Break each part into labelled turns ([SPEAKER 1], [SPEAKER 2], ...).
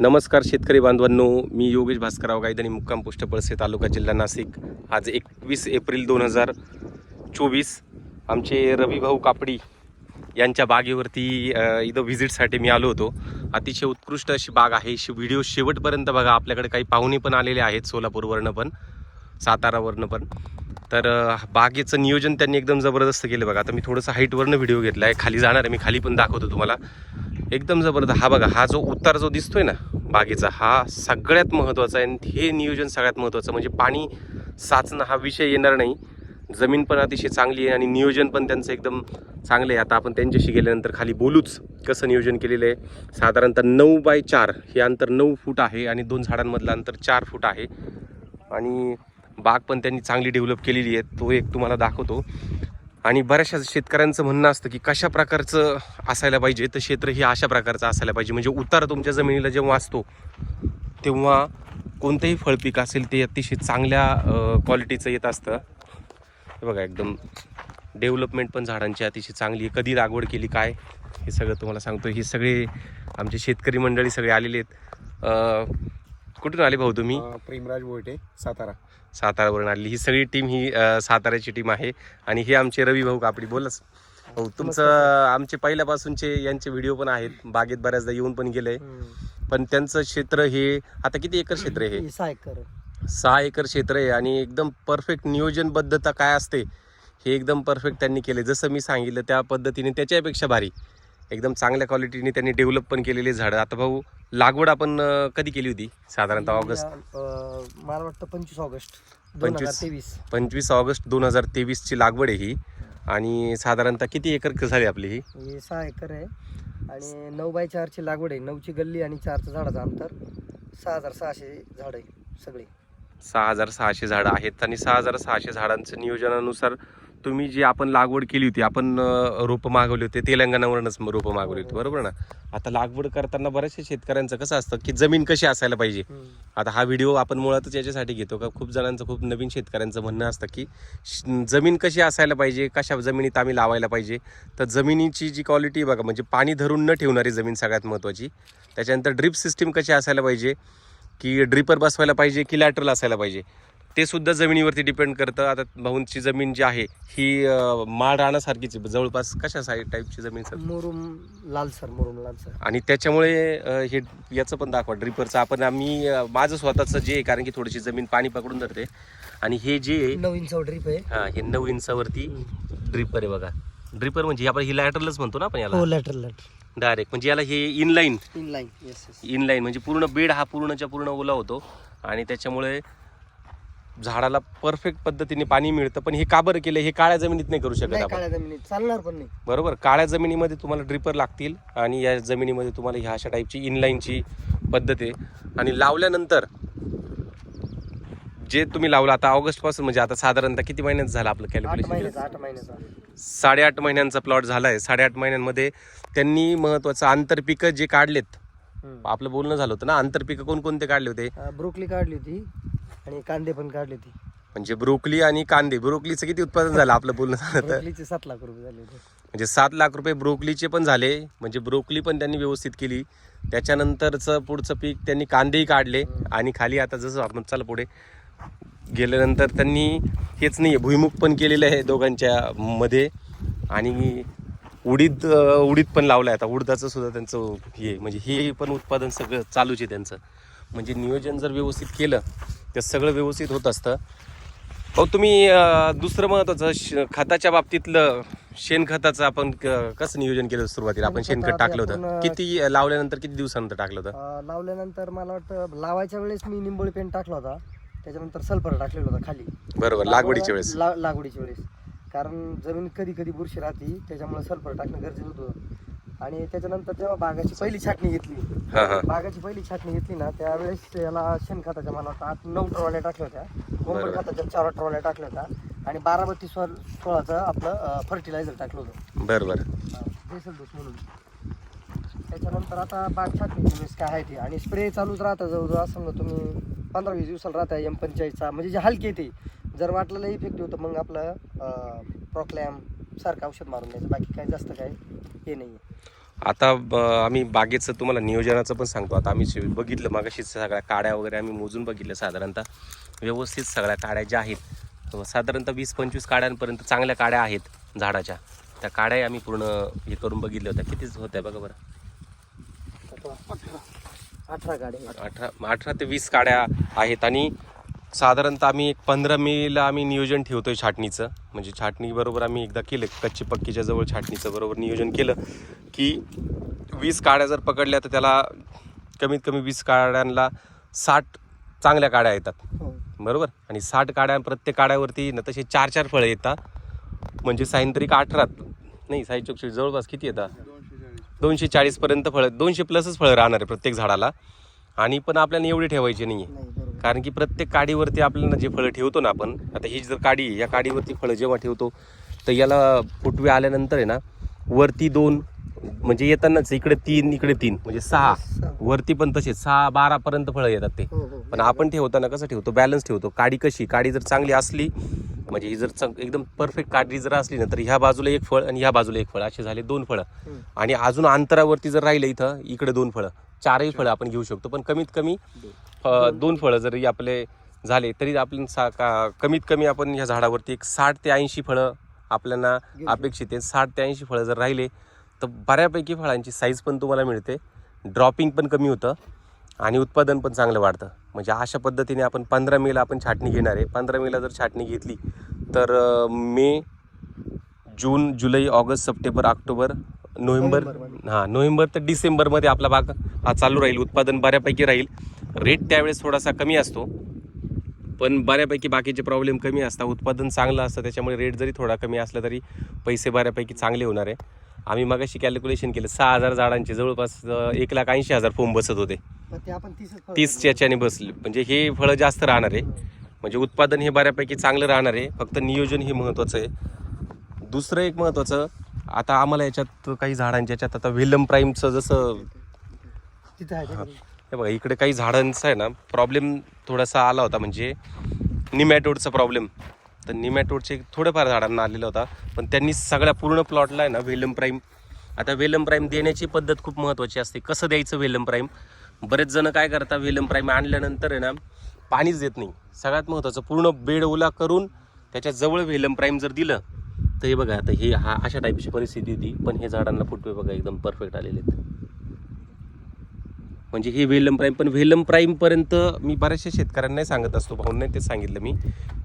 [SPEAKER 1] नमस्कार शेतकरी बांधवांनो मी योगेश भास्करराव गायधनी मुक्काम पोस्ट पळसे तालुका जिल्हा नाशिक. आज एकवीस एप्रिल दोन हजार चोवीस. आमचे रविभाऊ कापडी यांच्या बागेवरती इथं व्हिजिटसाठी मी आलो होतो. अतिशय उत्कृष्ट अशी बाग आहे. शि व्हिडिओ शेवटपर्यंत बघा. आपल्याकडे काही पाहुणे पण आलेले आहेत सोलापूरवरनं पण सातारावरनं पण. तर बागेचं नियोजन त्यांनी एकदम जबरदस्त केलं बघा. आता मी थोडंसं हाईटवरनं व्हिडिओ घेतला आहे खाली जाणार आहे. मी खाली पण दाखवतो तुम्हाला. एकदम जबरदस्त. हा बघा हा जो उतार जो दिसतोय ना बागेचा हा सगळ्यात महत्त्वाचा आहे. आणि हे नियोजन सगळ्यात महत्त्वाचं. म्हणजे पाणी साचणं हा विषय येणार नाही. जमीन पण अतिशय चांगली आहे आणि नियोजन पण त्यांचं एकदम चांगलं आहे. आता आपण त्यांच्याशी गेल्यानंतर खाली बोलूच कसं नियोजन केलेलं आहे. साधारणतः नऊ बाय चार हे अंतर नऊ फूट आहे आणि दोन झाडांमधलं अंतर चार फूट आहे. आणि बाग पण त्यांनी चांगली डेव्हलप केलेली आहे. तो एक तुम्हाला दाखवतो. आणि बऱ्याचशा शेतकऱ्यांचं म्हणणं असतं की कशा प्रकारचं असायला पाहिजे तर क्षेत्र हे अशा प्रकारचं असायला पाहिजे. म्हणजे उतार तुमच्या जमिनीला जेव्हा असतो तेव्हा कोणतंही फळपीक असेल ते अतिशय चांगल्या क्वालिटीचं येत असतं. हे बघा एकदम डेव्हलपमेंट पण झाडांची अतिशय चांगली आहे. कधी लागवड केली काय हे सगळं तुम्हाला सांगतो. हे सगळे आमचे शेतकरी मंडळी सगळे आलेले आहेत. कुठून आले भाऊ तुम्ही?
[SPEAKER 2] प्रेमराज बोयटे सातारा.
[SPEAKER 1] सातारावरून आलेली. ही सगळी टीम ही अ, साताऱ्याची टीम आहे. आणि हे आमचे रवी भाऊ कापडी बोलच. हो तुमचं आमचे पहिल्यापासूनचे यांचे व्हिडिओ पण आहेत. बागेत बऱ्याचदा येऊन पण गेले. पण त्यांचं क्षेत्र हे आता किती एकर क्षेत्र आहे हे?
[SPEAKER 3] सहा एकर.
[SPEAKER 1] सहा एकर क्षेत्र आहे आणि एकदम परफेक्ट नियोजनबद्धता काय असते हे एकदम परफेक्ट त्यांनी केले. जसं मी सांगितलं त्या पद्धतीने त्याच्यापेक्षा भारी. एकदम चांगल्या क्वालिटीने त्यांनी डेव्हलप पण केलेले झाडं. आता भाऊ लागवड आपण कधी केली होती? साधारणतः ऑगस्ट.
[SPEAKER 3] मला वाटतं पंचवीस ऑगस्ट.
[SPEAKER 1] पंचवीस.
[SPEAKER 3] तेवीस.
[SPEAKER 1] पंचवीस ऑगस्ट दोन हजार तेवीसची लागवड आहे ही. आणि साधारणतः किती एकर झाली आपली ही?
[SPEAKER 3] हे सहा एकर आहे. आणि नऊ बाय चारची लागवड आहे. नऊची गल्ली आणि चारचं झाडाचं अंतर सहा हजार सहाशे झाड आहे सगळे.
[SPEAKER 1] सहा हजार सहाशे झाडं आहेत. आणि सहा हजार सहाशे झाडांचं नियोजनानुसार तुम्ही जी आपण लागवड केली होती आपण रोपं मागवली होती तेलंगणावरूनच रोपं मागवली होती बरोबर ना? आता लागवड करताना बऱ्याचशा शेतकऱ्यांचं कसं असतं की जमीन कशी असायला पाहिजे. आता हा व्हिडिओ आपण मुळातच याच्यासाठी घेतो का खूप जणांचं खूप नवीन शेतकऱ्यांचं म्हणणं असतं की जमीन कशी असायला पाहिजे कशा जमिनीत आम्ही लावायला पाहिजे. तर जमिनीची जी क्वालिटी बघा म्हणजे पाणी धरून न ठेवणारी जमीन सगळ्यात महत्त्वाची त्याच्यानंतर ड्रिप सिस्टीम कशी असायला पाहिजे की ड्रिपर बसवायला पाहिजे की लॅटरल असायला पाहिजे. ते सुद्धा जमिनीवरती डिपेंड करतं. आता भाऊंची जमीन जी आहे ही माळ राहण्यासारखीच. जवळपास कशा साईड टाईपची जमीन सर?
[SPEAKER 3] मुरुम लालसर मुरुम लालसर
[SPEAKER 1] आणि त्याच्यामुळे हे याचं पण दाखवा. ड्रिपरचं आपण आम्ही माझं स्वतःचं जे आहे कारण की थोडीशी जमीन पाणी पकडून धरते. आणि हे जे
[SPEAKER 3] नऊ इंच ड्रीप आहे.
[SPEAKER 1] हा, हे नऊ इंचावरती ड्रिपर आहे बघा. ड्रिपर म्हणजे आपण ही लॅटरलच म्हणतो ना आपण याला?
[SPEAKER 3] हो लॅटर लॅटर
[SPEAKER 1] डायरेक्ट म्हणजे याला हे inline
[SPEAKER 3] in line yes yes
[SPEAKER 1] inline म्हणजे पूर्ण बेड हा पूर्णच्या पूर्ण ओला होतो. आणि त्याच्यामुळे झाडाला परफेक्ट पद्धतीने पाणी मिळतं पण हे का बरं केलं? हे काळ्या जमिनीत नाही करू शकत
[SPEAKER 3] नाही
[SPEAKER 1] आपण.
[SPEAKER 3] काळ्या जमिनीत. चालणार पण नाही.
[SPEAKER 1] बरोबर. काळ्या जमिनीमध्ये तुम्हाला ड्रिपर लागतील आणि या जमिनीमध्ये तुम्हाला ह्या अशा टाईपची इनलाईनची पद्धत आहे. आणि लावल्यानंतर जे तुम्ही लावलं आता ऑगस्टपासून म्हणजे आता साधारणतः किती महिन्यात झालं आपलं
[SPEAKER 3] आठ
[SPEAKER 1] कॅल्क्युलेशन
[SPEAKER 3] महिन्याचा आठ महिन्याचा
[SPEAKER 1] साडेआठ महिन्यांचा प्लॉट झाला आहे साडेआठ महिन्यांमध्ये त्यांनी महत्त्वाचं आंतरपिकं जे काढलेत आपलं बोलणं झालं होतं ना आंतरपिकं कोणकोणते काढले होते?
[SPEAKER 3] ब्रोकली काढली होती. आणि कांदे पण काढले होती
[SPEAKER 1] म्हणजे ब्रोकली आणि कांदे. ब्रोकलीचं किती उत्पादन झालं आपलं बोलणं झालं तर?
[SPEAKER 3] ब्रोकलीचे सात लाख रुपये झाले होते.
[SPEAKER 1] म्हणजे सात लाख रुपये ब्रोकलीचे पण झाले. म्हणजे ब्रोकली पण त्यांनी व्यवस्थित केली. त्याच्यानंतरचं पुढचं पीक त्यांनी कांदेही काढले. आणि खाली आता जसं आपण चला पुढे गेल्यानंतर त्यांनी हेच नाही भुईमुग पण केलेलं आहे दोघांच्या मध्ये. आणि उडीद अं, उडीद पण लावलं आहे आता. उडदाचं सुद्धा त्यांचं हे आहे. म्हणजे हे पण उत्पादन सगळं चालूच आहे त्यांचं. म्हणजे नियोजन जर व्यवस्थित केलं तर सगळं व्यवस्थित होत असतं. हो तुम्ही दुसरं महत्वाचं श- खताच्या बाबतीतलं शेणखताचं आपण कसं नियोजन केलं सुरुवातीला? आपण
[SPEAKER 3] शेणखत
[SPEAKER 1] टाकलं होतं. किती लावल्यानंतर किती दिवसानंतर टाकलं होतं?
[SPEAKER 3] लावल्यानंतर मला वाटतं लावायच्या वेळेस मी निंबोळी पेंट टाकला होता. त्याच्यानंतर सल्फर टाकलेला होता खाली.
[SPEAKER 1] बरोबर लागवडीच्या वेळेस.
[SPEAKER 3] लागवडीच्या वेळेस. कारण जमीन कधी कधी बुरशी राहते त्याच्यामुळे सल्फर टाकणं गरजेचं होतं. आणि त्याच्यानंतर जेव्हा बागाची पहिली छाटणी घेतली
[SPEAKER 1] हा हा.
[SPEAKER 3] बागाची पहिली छाटणी घेतली ना त्यावेळेस याला शेणखताच्या मला वाटतं आठ नऊ ट्रॉल्या टाकल्या होत्या. कोंबड
[SPEAKER 1] बरोबर.
[SPEAKER 3] खताच्या चार ट्रॉल्या टाकल्या होत्या. आणि बारामती स्वर सोळाचं आपलं फर्टिलायझर टाकलं होतं.
[SPEAKER 1] बरं बरं
[SPEAKER 3] म्हणून. त्याच्यानंतर आता बाग छाटणीची वेळेस काय आहे ते. आणि स्प्रे चालूच राहतं जवळजवळ असं समजा तुम्ही पंधरा वीस दिवसाला राहता एम पंचाळीसचा म्हणजे जे हलके ते. जर वाटलेलं इफेक्ट होतं मग आपलं प्रॉक्लॅम सारखं औषध मारून द्यायचं बाकी काय जास्त काय हे नाही
[SPEAKER 1] आता ब- आम्ही बागेचं तुम्हाला नियोजनाचं पण सांगतो. आता आम्ही शे- बघितलं मागाशी सगळ्या काड्या वगैरे आम्ही मोजून बघितल्या साधारणतः. व्यवस्थित सगळ्या काड्या ज्या आहेत अ, साधारणतः वीस पंचवीस काड्यांपर्यंत चांगल्या काड्या आहेत झाडाच्या. त्या काड्या आम्ही पूर्ण हे करून बघितल्या होत्या. कितीच होत्या बघा बरं.
[SPEAKER 3] अठरा गाड्या
[SPEAKER 1] अठरा अठरा ते वीस काड्या आहेत आणि साधारणतः आम्ही एक पंधरा मेला आम्ही नियोजन ठेवतोय छाटणीचं. म्हणजे छाटणी बरोबर आम्ही एकदा केलं कच्ची पक्कीच्या जवळ छाटणीचं बरोबर नियोजन केलं की वीस काड्या जर पकडल्या तर त्याला कमीत कमी वीस काड्यांना साठ चांगल्या काड्या येतात.
[SPEAKER 3] हो.
[SPEAKER 1] बरोबर? आणि साठ काड्या प्रत्येक काड्यावरती ना तसे चार चार फळं येतात. म्हणजे सायंत्रिक अठरात नाही साई चौकशी जवळपास किती येतात? दोनशे चाळीसपर्यंत फळं दोनशे प्लसच फळं राहणार आहे प्रत्येक झाडाला. आणि पण आपल्याला एवढी ठेवायची नाही आहे कारण की प्रत्येक काडीवरती आपल्याला जे फळं ठेवतो ना आपण आता ही जर काडी या काडीवरती फळं जेव्हा ठेवतो तर याला फुटवे आल्यानंतर आहे ना वरती दोन म्हणजे येतानाच इकडे तीन इकडे तीन म्हणजे सहा. वरती पण तसेच सहा बारापर्यंत फळं येतात ते.
[SPEAKER 3] हो हो.
[SPEAKER 1] पण आपण ठेवताना कसं ठेवतो? बॅलन्स ठेवतो. काडी कशी? काडी जर चांगली असली म्हणजे ही जर एकदम परफेक्ट काडी जर असली ना तर ह्या बाजूला एक फळ आणि ह्या बाजूला एक फळ असे झाले दोन फळं. आणि अजून अंतरावरती जर राहिलं इथं इकडे दोन फळं. चारही फळं आपण घेऊ शकतो. पण कमीत कमी फ- दोन फळं जरी आपले झाले तरी आपण सा का कमीत कमी आपण ह्या झाडावरती एक साठ ते ऐंशी फळं आपल्याला अपेक्षित आहे साठ ते ऐंशी फळं जर राहिले तर बऱ्यापैकी फळांची साईज पण तुम्हाला मिळते. ड्रॉपिंग पण कमी होतं आणि उत्पादन पण चांगलं वाढतं. म्हणजे अशा पद्धतीने आपण पंधरा मेला आपण छाटणी घेणार आहे. पंधरा मेला जर छाटणी घेतली तर मे जून जुलै ऑगस्ट सप्टेंबर ऑक्टोबर नोव्हेंबर. हां नोव्हेंबर ते डिसेंबरमध्ये आपला बाग हा चालू राहील. उत्पादन बऱ्यापैकी राहील. रेट त्यावेळेस थोडासा कमी असतो. पण बऱ्यापैकी बाकीचे प्रॉब्लेम कमी असतात. उत्पादन चांगलं असतं. त्याच्यामुळे रेट जरी थोडा कमी असला तरी पैसे बऱ्यापैकी चांगले होणार आहे. आम्ही मगाशी कॅल्क्युलेशन केलं. सहा हजार झाडांचे जवळपास एक लाख ऐंशी हजार फोम बसत होते. तीसच्या याच्याने बसले. म्हणजे हे फळं जास्त राहणार आहे. म्हणजे उत्पादन हे बऱ्यापैकी चांगलं राहणार आहे. फक्त नियोजन हे महत्त्वाचं आहे. दुसरं एक महत्त्वाचं आता आम्हाला याच्यात काही झाडांच्या याच्यात आता व्हिलम प्राईमचं जसं. हे बघा इकडे काही झाडांचा आहे ना प्रॉब्लेम थोडासा आला होता. म्हणजे निमॅटोडचा प्रॉब्लेम तर निमॅटोडचे थोडेफार झाडांना आलेला होता. पण त्यांनी सगळ्या पूर्ण प्लॉटला आहे ना वेलम प्राईम आता वेलम प्राईम देण्याची पद्धत खूप महत्त्वाची असते. कसं द्यायचं वेलम प्राईम बरेच जण काय करतात वेलम प्राईम आणल्यानंतर आहे ना पाणीच देत नाही. सगळ्यात महत्त्वाचं पूर्ण बेड ओला करून त्याच्याजवळ वेलम प्राईम जर दिलं तर हे बघा आता हे हा अशा टाईपची परिस्थिती होती. पण हे झाडांना फुटवे बघा एकदम परफेक्ट आलेले आहेत. म्हणजे हे वेलम प्राईम पण वेलम प्राईमपर्यंत मी बऱ्याचशा शेतकऱ्यांना नाही सांगत असतो भाऊंना तेच सांगितलं मी.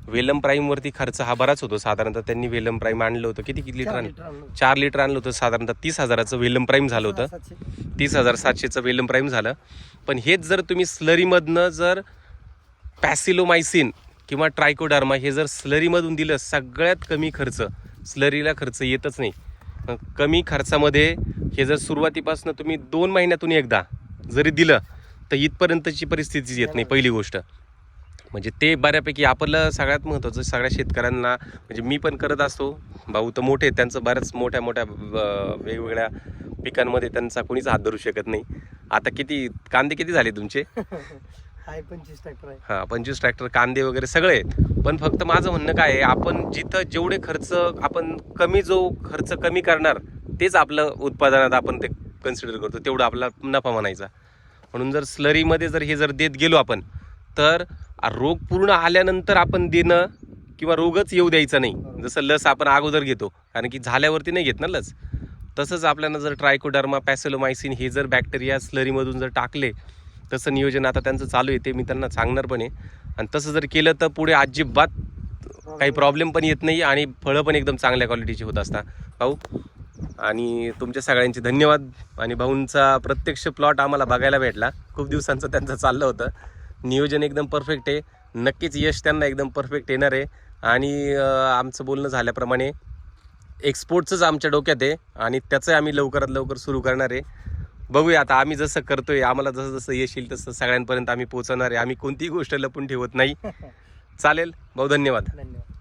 [SPEAKER 1] वेलम प्राईमवरती खर्च हा बराच होतो. साधारणतः त्यांनी वेलम प्राईम आणलं होतं. किती किती लिटर
[SPEAKER 3] चार
[SPEAKER 1] आणलं. चार लिटर आणलं होतं. साधारणतः तीस हजाराचं वेलम प्राईम झालं होतं. तीस हजार सातशेचं वेलम प्राईम झालं. पण हेच जर तुम्ही स्लरीमधनं जर पॅसिलोमायसिन किंवा ट्रायकोडार्मा हे जर स्लरीमधून दिलं सगळ्यात कमी खर्च स्लरीला खर्च येतच नाही. कमी खर्चामध्ये हे जर सुरुवातीपासून तुम्ही दोन महिन्यातून एकदा जरी दिलं तर इथपर्यंतची परिस्थितीच येत नाही पहिली गोष्ट. म्हणजे ते बऱ्यापैकी आपलं सगळ्यात महत्त्वाचं सगळ्या शेतकऱ्यांना म्हणजे मी पण करत असतो. भाऊ तर मोठे आहेत, त्यांचं बऱ्याच मोठ्या मोठ्या वेगवेगळ्या पिकांमध्ये त्यांचा कोणीच हात धरू शकत नाही. आता किती कांदे किती झाले तुमचे?
[SPEAKER 3] आहे पंचवीस ट्रॅक्टर आहे
[SPEAKER 1] हां पंचवीस ट्रॅक्टर कांदे वगैरे सगळे आहेत. पण फक्त माझं म्हणणं काय आहे आपण जिथं जेवढे खर्च आपण कमी जो खर्च कमी करणार तेच आपलं उत्पादनात आपण ते कन्सिडर करतो. तेवढं आपला नफा म्हणायचा. म्हणून जर स्लरीमध्ये जर हे जर देत गेलो आपण तर रोग पूर्ण आल्यानंतर आपण देणं किंवा रोगच येऊ द्यायचा नाही. जसं लस आपण अगोदर घेतो कारण की झाल्यावरती नाही घेत ना लस. तसंच आपल्याला जर ट्रायकोडर्मा पॅसेलोमायसिन हे जर बॅक्टेरिया स्लरीमधून जर टाकले तसं नियोजन आता त्यांचं चालू आहे ते मी त्यांना सांगणार पण आहे. आणि तसं जर केलं तर पुढे अजिबात काही प्रॉब्लेम पण येत नाही आणि फळं पण एकदम चांगल्या क्वालिटीची होत असतात. भाऊ आणि तुमच्या सगळ्यांचे धन्यवाद. आणि भाऊंचा प्रत्यक्ष प्लॉट आम्हाला बघायला भेटला. खूप दिवसांचं त्यांचं चाललं होतं. नियोजन एकदम परफेक्ट आहे. नक्कीच यश त्यांना एकदम परफेक्ट येणार आहे. आणि आमचं बोलणं झाल्याप्रमाणे एक्सपोर्टचंच आमच्या डोक्यात आहे. आणि त्याचं आम्ही लवकरात लवकर सुरू करणार आहे. बघूया आता आम्ही जसं करतोय आम्हाला जसं जसं यश येईल तसं सगळ्यांपर्यंत आम्ही पोहोचवणार आहे. आम्ही कोणतीही गोष्ट लपून ठेवत नाही. चालेल भाऊ धन्यवाद.
[SPEAKER 3] धन्यवाद.